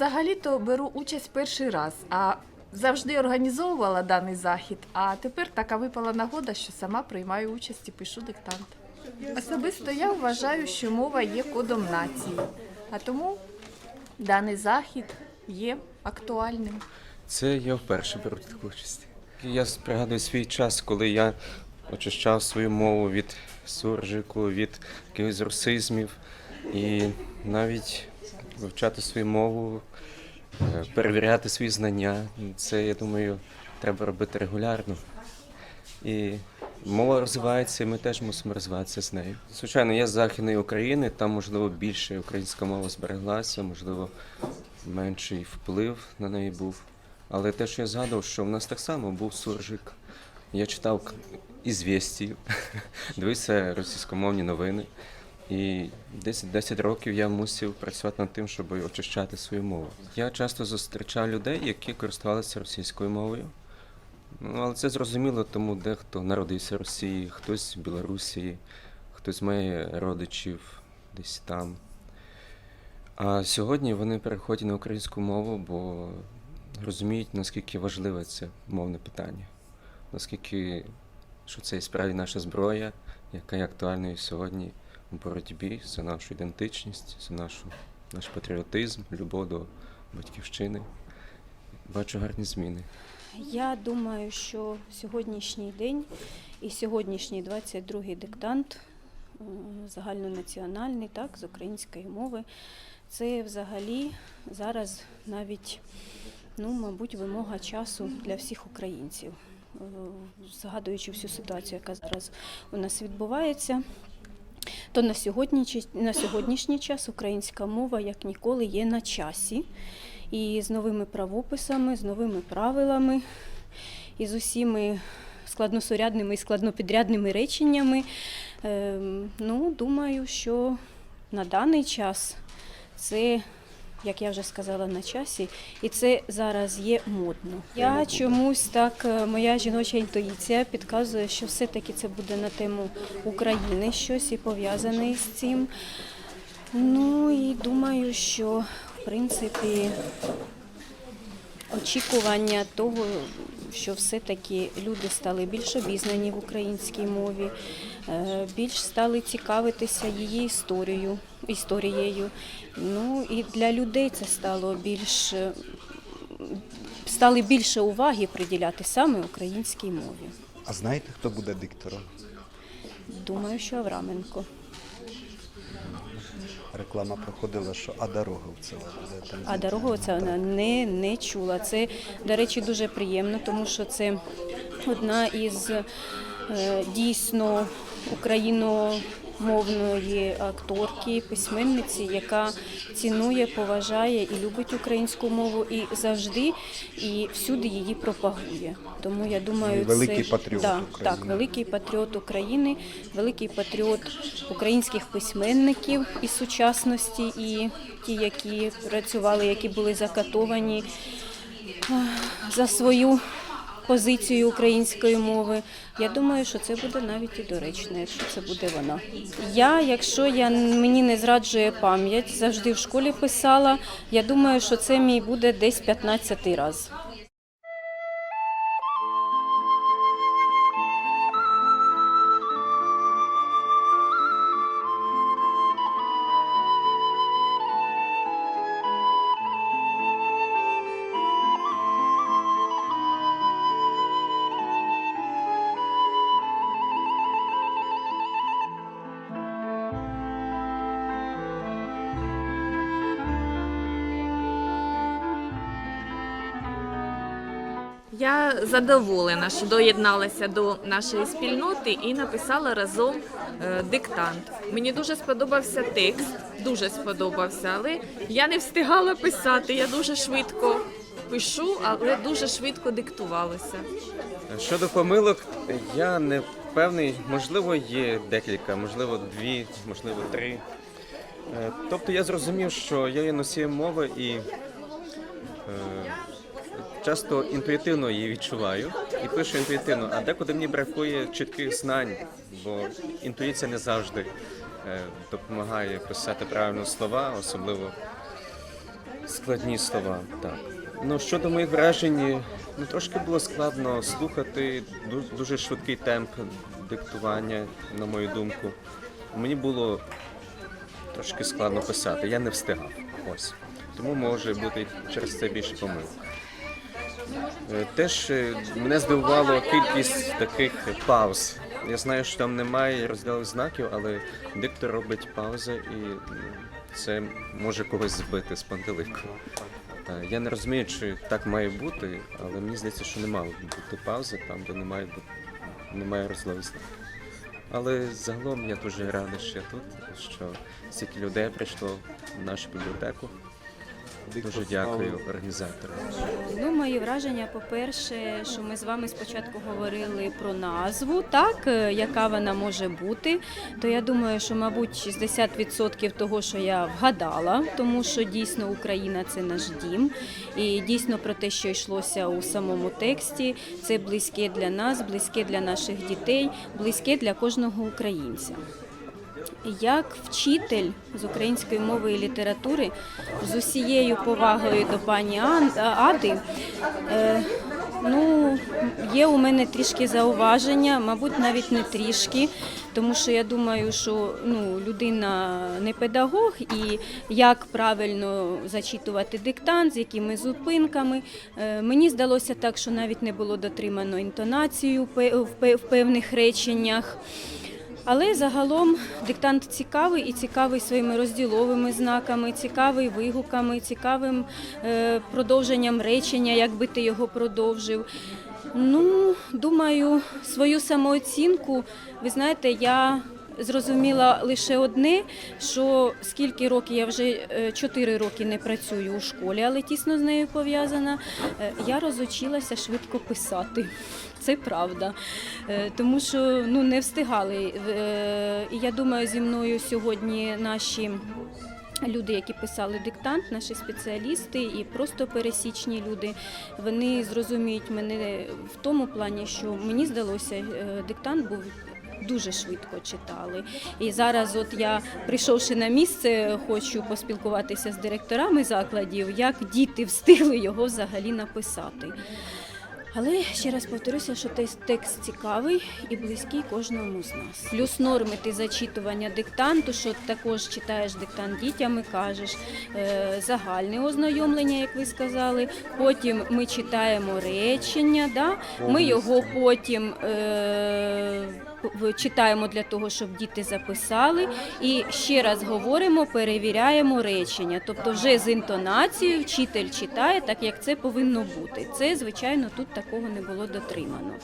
взагалі-то беру участь перший раз, а завжди організовувала даний захід. А тепер така випала нагода, що сама приймаю участь і пишу диктант. Особисто я вважаю, що мова є кодом нації, а тому даний захід є актуальним. Це я вперше беру таку участь. Я пригадую свій час, коли я очищав свою мову від суржику, від якихось русизмів. І навіть вивчати свою мову, е, перевіряти свої знання. Це, я думаю, треба робити регулярно. І мова розвивається, і ми теж мусимо розвиватися з нею. Звичайно, я з Західної України, там, можливо, більше українська мова збереглася, можливо, менший вплив на неї був. Але те, що я згадував, що в нас так само був суржик. Я читав «Ізвєстію», дивився російськомовні новини. І десь 10 років я мусив працювати над тим, щоб очищати свою мову. Я часто зустрічав людей, які користувалися російською мовою. Ну, але це зрозуміло, тому дехто народився в Росії, хтось в Білорусі, хтось має родичів десь там. А сьогодні вони переходять на українську мову, бо розуміють, наскільки важливе це мовне питання, наскільки що це і справді наша зброя, яка є актуальною сьогодні у боротьбі за нашу ідентичність, за нашу, наш патріотизм, любов до батьківщини. Бачу гарні зміни. Я думаю, що сьогоднішній день і сьогоднішній 22-й диктант е, загальнонаціональний, так, з української мови, це взагалі зараз навіть, ну, мабуть, вимога часу для всіх українців. Е, Згадуючи всю ситуацію, яка зараз у нас відбувається, то на сьогоднішній, на сьогоднішній час українська мова як ніколи є на часі. І з новими правописами, з новими правилами, і з усіми складносурядними і складнопідрядними реченнями. Ем, Ну, думаю, що на даний час це, як я вже сказала, на часі, і це зараз є модно. Я чомусь так, е, моя жіноча інтуїція підказує, що все-таки це буде на тему України щось і пов'язане з цим. Ну і думаю, що в принципі очікування того, що все-таки люди стали більш обізнані в українській мові, е, більш стали цікавитися її історією, історією. Ну і для людей це стало більш е, стали більше уваги приділяти саме українській мові. А знаєте, хто буде диктором? Думаю, що Авраменко. Реклама проходила, що а дорога в там. А дорога це вона не, не чула. Це, до речі, дуже приємно, тому що це одна із е, дійсно україномовної акторки, письменниці, яка цінує, поважає і любить українську мову і завжди і всюди її пропагує. Тому я думаю, великий це патріот да, України. так, великий патріот України, великий патріот українських письменників із сучасності, і ті, які працювали, які були закатовані за свою позицію української мови. Я думаю, що це буде навіть і доречно, якщо це буде вона. Я, якщо я мені не зраджує пам'ять, завжди в школі писала. Я думаю, що це мій буде десь 15 раз. Я задоволена, що доєдналася до нашої спільноти і написала разом е, диктант. Мені дуже сподобався текст, дуже сподобався, але я не встигала писати. Я дуже швидко пишу, але дуже швидко диктувалося. Щодо помилок, я не впевнений, можливо, є декілька, можливо, дві, можливо, три. Е, Тобто я зрозумів, що я є носієм мови і е, часто інтуїтивно її відчуваю і пишу інтуїтивно, а декуди мені бракує чітких знань, бо інтуїція не завжди е, допомагає писати правильно слова, особливо Складні слова, так. Ну, щодо моїх вражень, ну трошки було складно слухати, дуже швидкий темп диктування, на мою думку. Мені було трошки складно писати, я не встигав. Ось. Тому може бути через це більше помилок. Е, Теж е, мене здивувала кількість таких пауз. Я знаю, що там немає розділових знаків, але диктор робить паузи і це може когось збити з пантелику. Я не розумію, чи так має бути, але мені здається, що не мало бути паузи там, де немає, немає розділових знаків. Але загалом я дуже радий, що я тут, що стільки людей прийшло в нашу бібліотеку. Дуже дякую організаторам. Ну, мої враження, по-перше, що ми з вами спочатку говорили про назву, так, е, яка вона може бути. То я думаю, що, мабуть, 60% того, що я вгадала, тому що дійсно Україна це наш дім. І дійсно про те, що йшлося у самому тексті, це близьке для нас, близьке для наших дітей, близьке для кожного українця. Як вчитель з української мови і літератури, з усією повагою до пані Ади, е, ну, є у мене трішки зауваження, мабуть, навіть не трішки, тому що я думаю, що ну, людина не педагог і як правильно зачитувати диктант, з якими зупинками. Е, Мені здалося так, що навіть не було дотримано інтонацію в певних реченнях. Але загалом диктант цікавий і цікавий своїми розділовими знаками, цікавий вигуками, цікавим е, продовженням речення, якби ти його продовжив. Ну, думаю, свою самооцінку, ви знаєте, я зрозуміла лише одне, що скільки років я вже е, 4 роки не працюю у школі, але тісно з нею пов'язана. е, Я розучилася швидко писати. Це правда. Е, Тому що ну, не встигали. Е, І я думаю, зі мною сьогодні наші. Люди, які писали диктант, наші спеціалісти і просто пересічні люди, вони зрозуміють мене в тому плані, що мені здалося, е, диктант був дуже швидко читали. І зараз, от я прийшовши на місце, хочу поспілкуватися з директорами закладів, як діти встигли його взагалі написати. Але ще раз повторюся, що текст цікавий і близький кожному з нас. Плюс норми ти зачитування диктанту, що також читаєш диктант дітям і кажеш е, загальне ознайомлення, як ви сказали. Потім ми читаємо речення, да? ми його потім. Е, читаємо для того, щоб діти записали, і ще раз говоримо, перевіряємо речення. Тобто, вже з інтонацією вчитель читає так, як це повинно бути. Це, звичайно, тут такого не було дотримано.